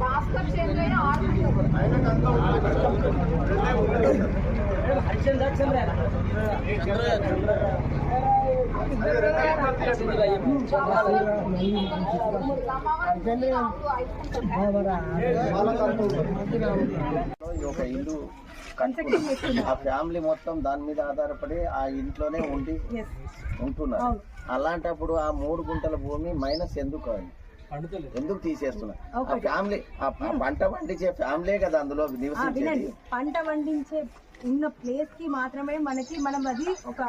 Bhaskar Chandraiah army ఈ ఒక ఇల్లు. ఆ ఫ్యామిలీ మొత్తం దాని మీద ఆధారపడి ఆ ఇంట్లోనే ఉండి ఉంటున్నారు. అలాంటప్పుడు ఆ మూడు గుంటల భూమి మైనస్ ఎందుకు అని ఎందుకు తీసేస్తున్నారు ఆ ఫ్యామిలీ ఆ పంట పండించే ఫ్యామిలీ కదా అందులో నివసించేది? పంట పండించే ఉన్న ప్లేస్కి మాత్రమే మనకి మనం అది ఒక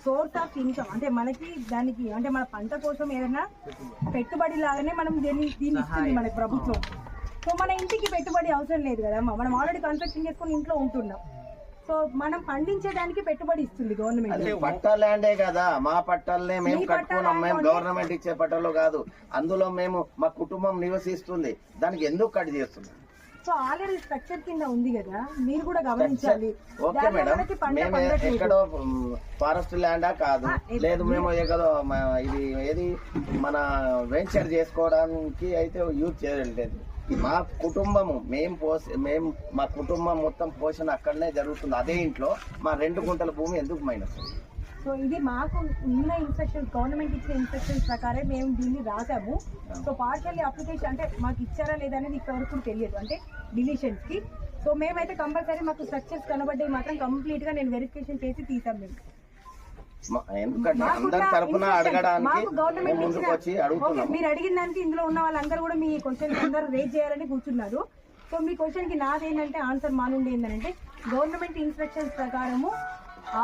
సోర్స్ ఆఫ్ ఇన్కమ్. అంటే మనకి దానికి అంటే మన పంట కోసం ఏదైనా పెట్టుబడి. లాగానే మనం దీన్ని దీన్ని ఇస్తుంది మనకి ప్రభుత్వం. సో మన ఇంటికి పెట్టుబడి అవసరం లేదు కదమ్మా మనం ఆల్రెడీ కన్స్ట్రక్షన్ చేసుకొని ఇంట్లో ఉంటున్నాం. సో మనం పండించేదానికి పెట్టుబడి ఇస్తుంది గవర్నమెంట్ పట్టా ల్యాండే కదా. మా పట్టాలనే మేము కట్టుకున్నాం. మేము గవర్నమెంట్ ఇచ్చే పట్టాలు కాదు. అందులో మేము మా కుటుంబం నివసిస్తుంది. దానికి ఎందుకు కట్ చేస్తున్నాం సో ఆల్రెడీ స్ట్రక్చర్ కింద ఉంది కదా. మీరు కూడా గమనించాలి. Okay madam. ఎక్కడో ఫారెస్ట్ ల్యాండా కాదు. లేదు మేము ఎక్కడో ఇది ఏది మన వెంచర్ చేసుకోవడానికి అయితే యూజ్ చేయలేదు. మా కుటుంబము మేము పోసి మేము మా కుటుంబం మొత్తం పోషణ అక్కడనే జరుగుతుంది. అదే ఇంట్లో మా రెండు గుంటల భూమి ఎందుకు మైనస్ సో ఇది మాకు ఉన్న ఇన్స్ట్రక్షన్స్ గవర్నమెంట్ ఇచ్చిన ఇన్స్ట్రక్షన్స్ ప్రకారం మేము దీన్ని రాసాము. సో పార్షల్లీ అప్లికేషన్ అంటే మాకు ఇచ్చారా లేదా అనేది ఇక్కడ వరకు తెలియదు. అంటే డిలీషన్స్కి. సో మేమైతే కంపల్సరీ మాకు స్ట్రక్చర్స్ కనబడ్డాయి మాత్రం కంప్లీట్గా నేను వెరిఫికేషన్ చేసి తీసాం మేము. మా- ఎందుకంటే అందరి తరఫున అడగడానికి మాకు గవర్నమెంట్ మేము ముందుకు వచ్చి అడుగుతున్నాము మీరు అడిగిన దానికి ఇందులో ఉన్న వాళ్ళందరూ కూడా మీ క్వశ్చన్ అందరూ రేజ్ చేయాలని కూర్చున్నారు. సో మీ క్వశ్చన్కి నాదేంటంటే ఆన్సర్ మా నుండి ఏంటంటే గవర్నమెంట్ ఇన్స్ట్రక్షన్స్ ప్రకారము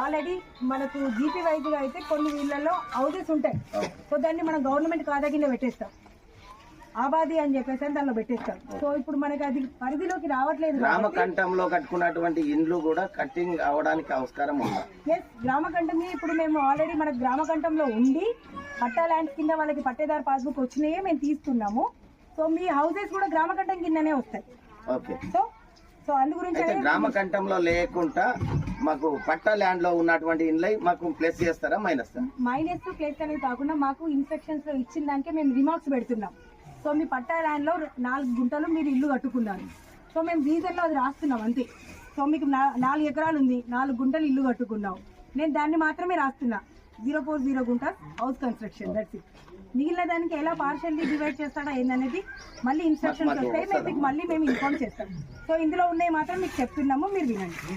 ఆల్రెడీ మనకు జీపీ గా అయితే కొన్ని వీళ్ళలో హౌసెస్ ఉంటాయి. సో దాన్ని మనం గవర్నమెంట్ ఖాతా కింద పెట్టేస్తాం. ఆబాది అని చెప్పేసి అని దానిలో పెట్టేస్తాం సో ఇప్పుడు మనకి అది పరిధిలోకి రావట్లేదు గ్రామ కాబట్టి కంఠంలో కట్టుకున్నటువంటి ఇండ్లు కూడా కట్టింగ్ అవడానికి ఆస్కారం ఉందా. ఎస్ గ్రామకంఠమే ఇప్పుడు మేము ఆల్రెడీ మన గ్రామకంఠంలో ఉండి పట్టా ల్యాండ్స్ కింద వాళ్ళకి పట్టేదారు పాస్బుక్ వచ్చినాయే మేము తీస్తున్నాము. సో మీ హౌసెస్ కూడా గ్రామకంఠం కిందనే వస్తాయి. ఓకే. సో సో అందు గురించి అయితే అనేది గ్రామ కంఠంలో లేకుండా మాకు పట్టా ల్యాండ్లో ఉన్నటువంటి ఇండ్లై మాకు ప్లస్ చేస్తారా మైనస్ మైనస్ ప్లేస్ అనేది కాకుండా మాకు ఇన్స్ట్రక్షన్స్లో ఇచ్చిన దానికే మేము రిమార్క్స్ పెడుతున్నాం. సో మీ పట్టా ల్యాండ్లో నాలుగు గుంటలు మీరు ఇల్లు కట్టుకున్నారు. సో మేము రీజన్లో అది రాస్తున్నాం అంతే. సో మీకు నాలుగు ఎకరాలు ఉంది నాలుగు గుంటలు ఇల్లు కట్టుకున్నావు నేను దాన్ని మాత్రమే రాస్తున్నా. జీరో ఫోర్ జీరో గుంట హౌస్ కన్స్ట్రక్షన్ దట్స్ ఇట్ మిగిలిన దానికి ఎలా పార్షల్లీ డివైడ్ చేస్తాడా ఏందనేది మళ్ళీ ఇన్స్ట్రక్షన్స్ వస్తాయి మేము మీకు మళ్ళీ మేము ఇన్ఫార్మ్ చేస్తాం. సో ఇందులో ఉన్నాయి మాత్రం మీకు చెప్తున్నాము మీరు వినండి.